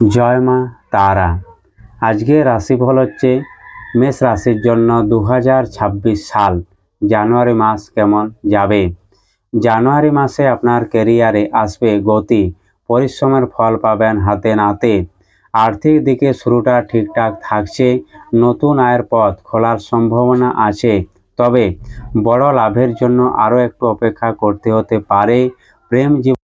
জয় মা তারা। আজকে রাশিফল হচ্ছে মেষ রাশির জন্য দু হাজার ছাব্বিশ সাল। জানুয়ারি মাস কেমন যাবে? জানুয়ারি মাসে আপনার ক্যারিয়ারে আসবে গতি, পরিশ্রমের ফল পাবেন হাতে নাতে। আর্থিক দিকে শুরুটা ঠিকঠাক থাকছে, নতুন আয়ের পথ খোলার সম্ভাবনা আছে। তবে বড় লাভের জন্য আরও একটু অপেক্ষা করতে হতে পারে। প্রেম জীবন